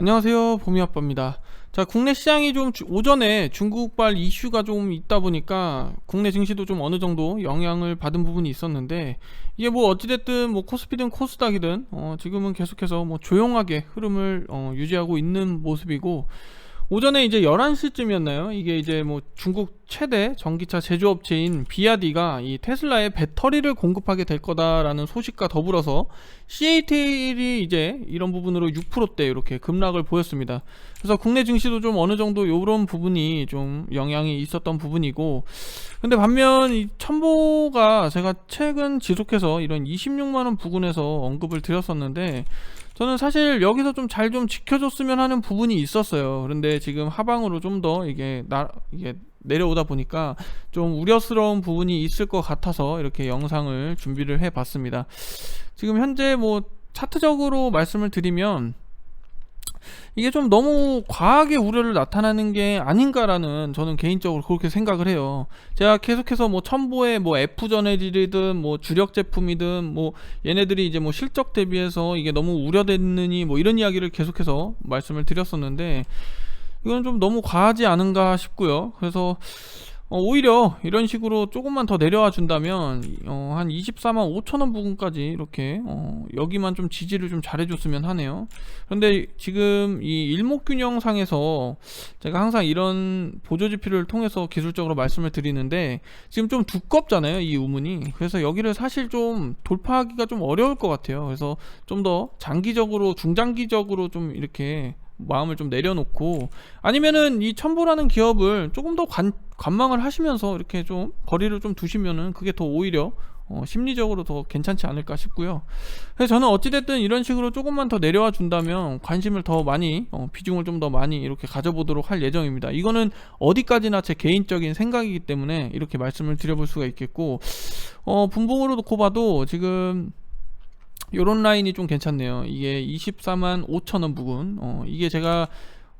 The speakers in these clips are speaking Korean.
안녕하세요. 봄이아빠입니다. 자 국내 시장이 좀 주- 오전에 중국발 이슈가 좀 있다 보니까 국내 증시도 좀 어느 정도 영향을 받은 부분이 있었는데 이게 뭐 어찌됐든 뭐 코스피든 코스닥이든 어 지금은 계속해서 뭐 조용하게 흐름을 어 유지하고 있는 모습이고 오전에 이제 11시쯤이었나요? 이게 이제 뭐 중국 최대 전기차 제조업체인 비아디가 이 테슬라에 배터리를 공급하게 될 거다라는 소식과 더불어서 CATL이 이제 이런 부분으로 6%대 이렇게 급락을 보였습니다. 그래서 국내 증시도 좀 어느 정도 이런 부분이 좀 영향이 있었던 부분이고 근데 반면 이 첨보가 제가 최근 지속해서 이런 26만 원 부근에서 언급을 드렸었는데 저는 사실 여기서 좀잘좀 지켜줬으면 하는 부분이 있었어요. 그런데 지금 하방으로 좀 더 이게 나 이게 내려오다 보니까 좀 우려스러운 부분이 있을 것 같아서 이렇게 영상을 준비를 해봤습니다. 지금 현재 뭐 차트적으로 말씀을 드리면 이게 좀 너무 과하게 우려를 나타나는 게 아닌가라는 저는 개인적으로 그렇게 생각을 해요. 제가 계속해서 뭐 첨보의 뭐 F 전해질이든 뭐 주력 제품이든 뭐 얘네들이 이제 뭐 실적 대비해서 이게 너무 우려됐느니 뭐 이런 이야기를 계속해서 말씀을 드렸었는데 이건 좀 너무 과하지 않은가 싶고요. 그래서 어, 오히려 이런 식으로 조금만 더 내려와 준다면 어, 한 24만 5천원 부근까지 이렇게 어, 여기만 좀 지지를 좀 잘해줬으면 하네요. 그런데 지금 이 일목균형상에서 제가 항상 이런 보조지표를 통해서 기술적으로 말씀을 드리는데 지금 좀 두껍잖아요 이 우문이 그래서 여기를 사실 좀 돌파하기가 좀 어려울 것 같아요. 그래서 좀 더 장기적으로 중장기적으로 좀 이렇게 마음을 좀 내려놓고 아니면은 이 첨보라는 기업을 조금 더 관, 관망을 하시면서 이렇게 좀 거리를 좀 두시면은 그게 더 오히려 어, 심리적으로 더 괜찮지 않을까 싶고요. 그래서 저는 어찌됐든 이런 식으로 조금만 더 내려와 준다면 관심을 더 많이 어, 비중을 좀 더 많이 이렇게 가져보도록 할 예정입니다. 이거는 어디까지나 제 개인적인 생각이기 때문에 이렇게 말씀을 드려볼 수가 있겠고 어, 분봉으로 놓고 봐도 지금 요런 라인이 좀 괜찮네요. 이게 24만 5천원 부근. 어, 이게 제가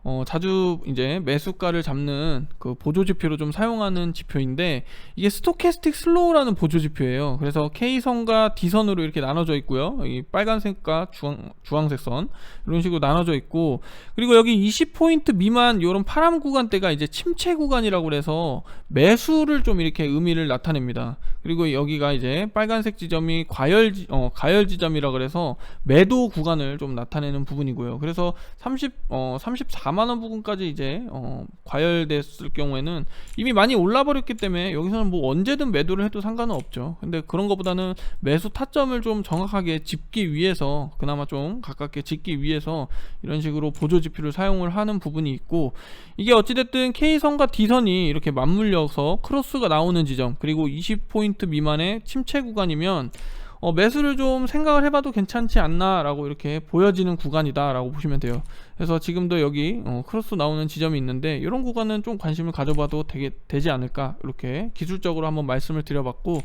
어, 자주 이제 매수가를 잡는 그 보조 지표로 좀 사용하는 지표인데 이게 스토캐스틱 슬로우라는 보조 지표예요. 그래서 K선과 D선으로 이렇게 나눠져 있고요. 이 빨간색과 주황, 주황색 선 이런 식으로 나눠져 있고 그리고 여기 20포인트 미만 이런 파란 구간대가 이제 침체 구간이라고 그래서 매수를 좀 이렇게 의미를 나타냅니다. 그리고 여기가 이제 빨간색 지점이 과열 지, 어, 가열 지점이라 그래서 매도 구간을 좀 나타내는 부분이고요. 그래서 30 어, 34만 원 부분까지 이제 어, 과열됐을 경우에는 이미 많이 올라 버렸기 때문에 여기서는 뭐 언제든 매도를 해도 상관은 없죠. 근데 그런 것보다는 매수 타점을 좀 정확하게 짚기 위해서 그나마 좀 가깝게 짚기 위해서 이런 식으로 보조 지표를 사용을 하는 부분이 있고 이게 어찌됐든 K선과 D선이 이렇게 맞물려서 크로스가 나오는 지점 그리고 20포인트 미만의 침체 구간이면 어, 매수를 좀 생각을 해봐도 괜찮지 않나라고 이렇게 보여지는 구간이다라고 보시면 돼요. 그래서 지금도 여기 어, 크로스 나오는 지점이 있는데 이런 구간은 좀 관심을 가져봐도 되게 되지 않을까 이렇게 기술적으로 한번 말씀을 드려봤고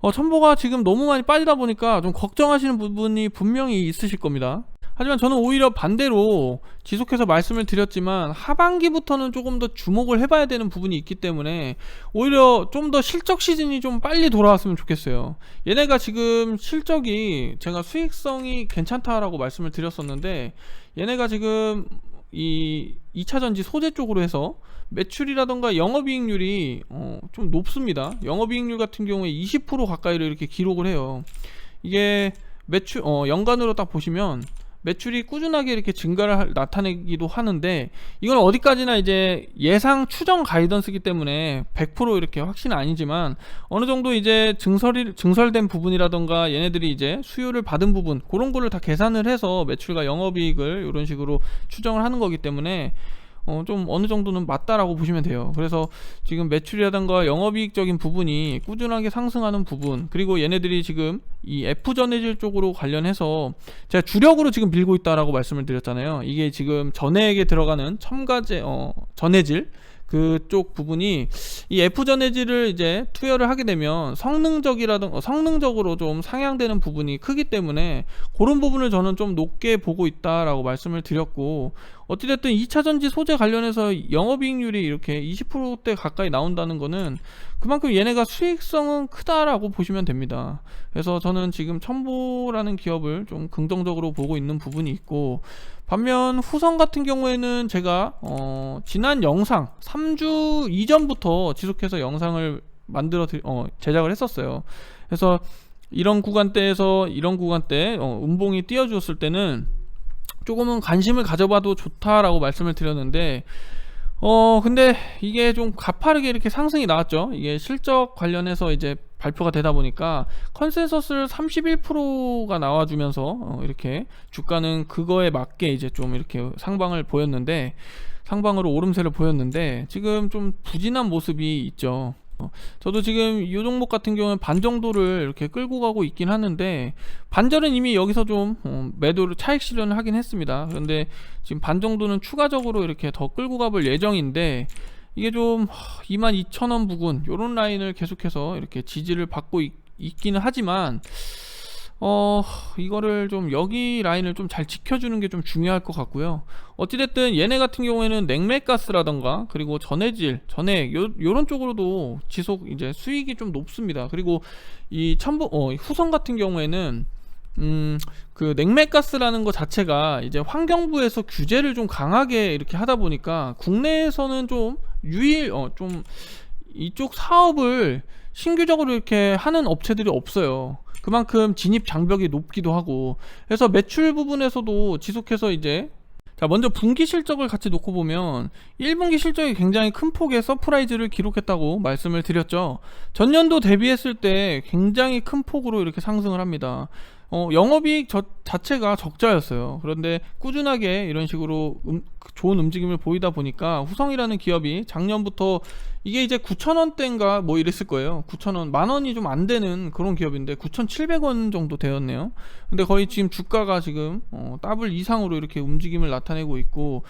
어, 첨보가 지금 너무 많이 빠지다 보니까 좀 걱정하시는 부분이 분명히 있으실 겁니다. 하지만 저는 오히려 반대로 지속해서 말씀을 드렸지만 하반기부터는 조금 더 주목을 해봐야 되는 부분이 있기 때문에 오히려 좀 더 실적 시즌이 좀 빨리 돌아왔으면 좋겠어요. 얘네가 지금 실적이 제가 수익성이 괜찮다라고 말씀을 드렸었는데 얘네가 지금 이 2차전지 소재 쪽으로 해서 매출이라던가 영업이익률이 어, 좀 높습니다. 영업이익률 같은 경우에 20% 가까이를 이렇게 기록을 해요. 이게 매출 어, 연간으로 딱 보시면 매출이 꾸준하게 이렇게 증가를 할- 나타내기도 하는데 이건 어디까지나 이제 예상 추정 가이던스기 때문에 100% 이렇게 확신은 아니지만 어느 정도 이제 증설이 증설된 부분이라던가 얘네들이 이제 수요를 받은 부분 그런 거를 다 계산을 해서 매출과 영업이익을 이런 식으로 추정을 하는 거기 때문에 어, 좀 어느 정도는 맞다라고 보시면 돼요. 그래서 지금 매출이라든가 영업이익적인 부분이 꾸준하게 상승하는 부분, 그리고 얘네들이 지금 이 F 전해질 쪽으로 관련해서 제가 주력으로 지금 밀고 있다라고 말씀을 드렸잖아요. 이게 지금 전해액에 들어가는 첨가제, 어, 전해질, 그쪽 부분이 이 F 전해질을 이제 투여를 하게 되면 성능적이라든 어, 성능적으로 좀 상향되는 부분이 크기 때문에 그런 부분을 저는 좀 높게 보고 있다라고 말씀을 드렸고 어찌됐든 2차 전지 소재 관련해서 영업이익률이 이렇게 20%대 가까이 나온다는 거는 그만큼 얘네가 수익성은 크다라고 보시면 됩니다. 그래서 저는 지금 첨보라는 기업을 좀 긍정적으로 보고 있는 부분이 있고 반면 후성 같은 경우에는 제가 어, 지난 영상 3주 이전부터 지속해서 영상을 만들어 드, 어, 제작을 했었어요. 그래서 이런 구간대에서 이런 구간대 어, 음봉이 띄워주었을 때는 조금은 관심을 가져봐도 좋다라고 말씀을 드렸는데 어 근데 이게 좀 가파르게 이렇게 상승이 나왔죠 이게 실적 관련해서 이제 발표가 되다 보니까 컨센서스를 31%가 나와주면서 어, 이렇게 주가는 그거에 맞게 이제 좀 이렇게 상방을 보였는데 상방으로 오름세를 보였는데 지금 좀 부진한 모습이 있죠 어, 저도 지금 이 종목 같은 경우는 반 정도를 이렇게 끌고 가고 있긴 하는데 반절은 이미 여기서 좀 어, 매도를 차익 실현을 하긴 했습니다. 그런데 지금 반 정도는 추가적으로 이렇게 더 끌고 가볼 예정인데 이게 좀 22,000원 부근 요런 라인을 계속해서 이렇게 지지를 받고 있, 있기는 하지만 어 이거를 좀 여기 라인을 좀 잘 지켜주는 게 좀 중요할 것 같고요. 어찌됐든 얘네 같은 경우에는 냉매가스라던가 그리고 전해질 전해 요, 요런 쪽으로도 지속 이제 수익이 좀 높습니다. 그리고 이 첨부 어 후성 같은 경우에는 음, 그 냉매가스라는 것 자체가 이제 환경부에서 규제를 좀 강하게 이렇게 하다 보니까 국내에서는 좀 유일 어, 좀 이쪽 사업을 신규적으로 이렇게 하는 업체들이 없어요. 그만큼 진입 장벽이 높기도 하고. 그래서 매출 부분에서도 지속해서 이제 자 먼저 분기 실적을 같이 놓고 보면 1분기 실적이 굉장히 큰 폭의 서프라이즈를 기록했다고 말씀을 드렸죠. 전년도 대비했을 때 굉장히 큰 폭으로 이렇게 상승을 합니다 어, 영업이익 저, 자체가 적자였어요. 그런데 꾸준하게 이런 식으로 음, 좋은 움직임을 보이다 보니까 후성이라는 기업이 작년부터 이게 이제 9,000원대인가 뭐 이랬을 거예요. 9,000원, 만 원이 좀 안 되는 그런 기업인데 9,700원 정도 되었네요. 근데 거의 지금 주가가 지금 어, 더블 이상으로 이렇게 움직임을 나타내고 있고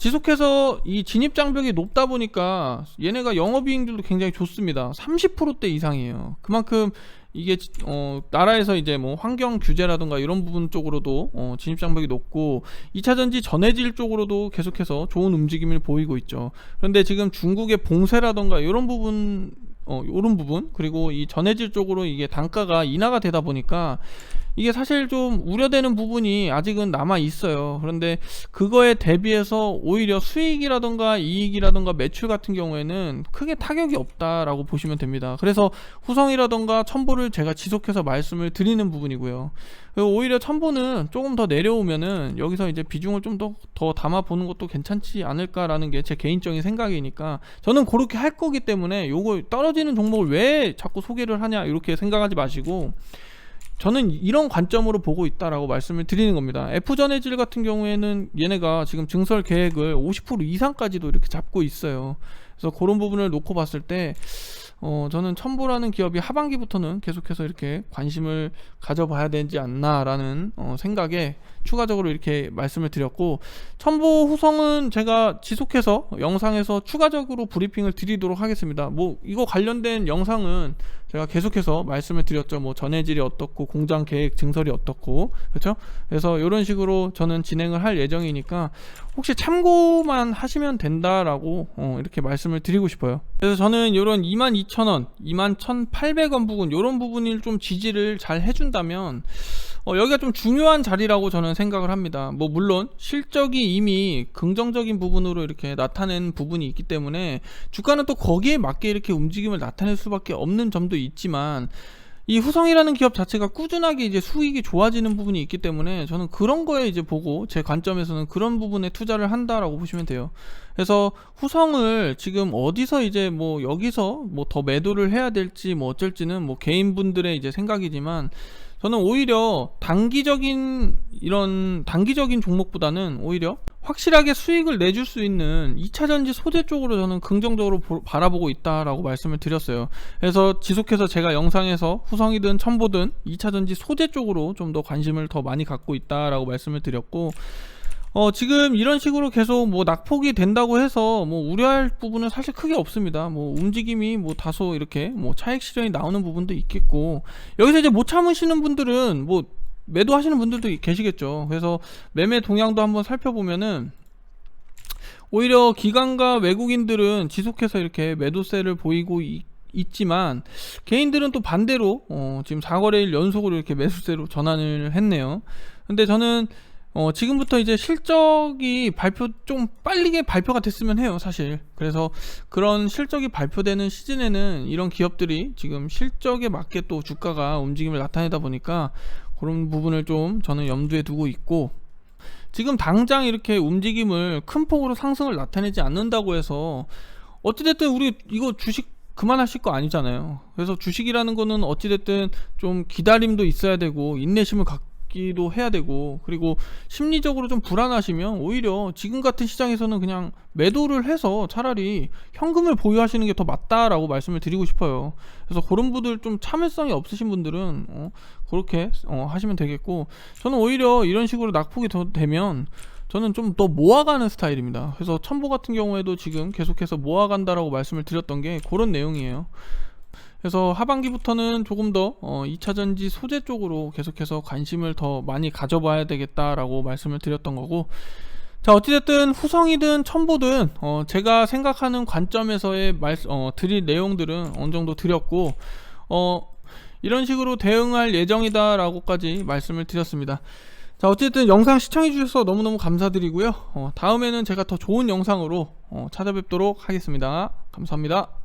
지속해서 이 진입 장벽이 높다 보니까 얘네가 영업이익률도 굉장히 좋습니다. 30%대 이상이에요. 그만큼 이게 어 나라에서 이제 뭐 환경 규제라든가 이런 부분 쪽으로도 어 진입 장벽이 높고 2차 전지 전해질 쪽으로도 계속해서 좋은 움직임을 보이고 있죠. 그런데 지금 중국의 봉쇄라든가 이런 부분 어 이런 부분 그리고 이 전해질 쪽으로 이게 단가가 인하가 되다 보니까 이게 사실 좀 우려되는 부분이 아직은 남아 있어요. 그런데 그거에 대비해서 오히려 수익이라던가 이익이라던가 매출 같은 경우에는 크게 타격이 없다라고 보시면 됩니다. 그래서 후성이라던가 첨보를 제가 지속해서 말씀을 드리는 부분이고요. 오히려 첨보는 조금 더 내려오면은 여기서 이제 비중을 좀 더 더 담아 보는 것도 괜찮지 않을까라는 게 제 개인적인 생각이니까 저는 그렇게 할 거기 때문에 요거 떨어지는 종목을 왜 자꾸 소개를 하냐 이렇게 생각하지 마시고 저는 이런 관점으로 보고 있다라고 말씀을 드리는 겁니다. F전해질 같은 경우에는 얘네가 지금 증설 계획을 50% 이상까지도 이렇게 잡고 있어요. 그래서 그런 부분을 놓고 봤을 때 어, 저는 첨보라는 기업이 하반기부터는 계속해서 이렇게 관심을 가져봐야 되지 않나라는 어, 생각에 추가적으로 이렇게 말씀을 드렸고 첨보 후성은 제가 지속해서 영상에서 추가적으로 브리핑을 드리도록 하겠습니다. 뭐 이거 관련된 영상은 제가 계속해서 말씀을 드렸죠. 뭐 전해질이 어떻고 공장 계획 증설이 어떻고 그렇죠? 그래서 이런 식으로 저는 진행을 할 예정이니까 혹시 참고만 하시면 된다라고 어, 이렇게 말씀을 드리고 싶어요. 그래서 저는 이런 22,000원, 21,800원 부분 이런 부분을 좀 지지를 잘 해준다면 어, 여기가 좀 중요한 자리라고 저는 생각을 합니다. 뭐 물론 실적이 이미 긍정적인 부분으로 이렇게 나타낸 부분이 있기 때문에 주가는 또 거기에 맞게 이렇게 움직임을 나타낼 수밖에 없는 점도 있지만 이 후성이라는 기업 자체가 꾸준하게 이제 수익이 좋아지는 부분이 있기 때문에 저는 그런 거에 이제 보고 제 관점에서는 그런 부분에 투자를 한다라고 보시면 돼요. 그래서 후성을 지금 어디서 이제 뭐 여기서 뭐 더 매도를 해야 될지 뭐 어쩔지는 뭐 개인분들의 이제 생각이지만 저는 오히려 단기적인 이런 단기적인 종목보다는 오히려 확실하게 수익을 내줄 수 있는 2차전지 소재 쪽으로 저는 긍정적으로 보, 바라보고 있다라고 말씀을 드렸어요. 그래서 지속해서 제가 영상에서 후성이든 첨보든 2차전지 소재 쪽으로 좀 더 관심을 더 많이 갖고 있다라고 말씀을 드렸고 어, 지금 이런 식으로 계속 뭐 낙폭이 된다고 해서 뭐 우려할 부분은 사실 크게 없습니다. 뭐 움직임이 뭐 다소 이렇게 뭐 차익 실현이 나오는 부분도 있겠고 여기서 이제 못 참으시는 분들은 뭐 매도하시는 분들도 계시겠죠. 그래서 매매 동향도 한번 살펴보면은 오히려 기관과 외국인들은 지속해서 이렇게 매도세를 보이고 있, 있지만 개인들은 또 반대로 어, 지금 4거래일 연속으로 이렇게 매수세로 전환을 했네요. 근데 저는 어, 지금부터 이제 실적이 발표 좀 빠르게 발표가 됐으면 해요, 사실. 그래서 그런 실적이 발표되는 시즌에는 이런 기업들이 지금 실적에 맞게 또 주가가 움직임을 나타내다 보니까 그런 부분을 좀 저는 염두에 두고 있고 지금 당장 이렇게 움직임을 큰 폭으로 상승을 나타내지 않는다고 해서 어찌됐든 우리 이거 주식 그만하실 거 아니잖아요. 그래서 주식이라는 거는 어찌됐든 좀 기다림도 있어야 되고 인내심을 갖 기도 해야 되고 그리고 심리적으로 좀 불안하시면 오히려 지금 같은 시장에서는 그냥 매도를 해서 차라리 현금을 보유하시는 게 더 맞다라고 말씀을 드리고 싶어요. 그래서 그런 분들 좀 참을성이 없으신 분들은 어, 그렇게 어, 하시면 되겠고 저는 오히려 이런 식으로 낙폭이 더 되면 저는 좀 더 모아가는 스타일입니다. 그래서 첨보 같은 경우에도 지금 계속해서 모아간다라고 말씀을 드렸던 게 그런 내용이에요. 그래서 하반기부터는 조금 더 어, 2차 전지 소재 쪽으로 계속해서 관심을 더 많이 가져봐야 되겠다라고 말씀을 드렸던 거고 자 어찌됐든 후성이든 첨보든 어, 제가 생각하는 관점에서의 말 어, 드릴 내용들은 어느 정도 드렸고 어, 이런 식으로 대응할 예정이다라고까지 말씀을 드렸습니다. 자 어쨌든 영상 시청해 주셔서 너무너무 감사드리고요. 어, 다음에는 제가 더 좋은 영상으로 어, 찾아뵙도록 하겠습니다. 감사합니다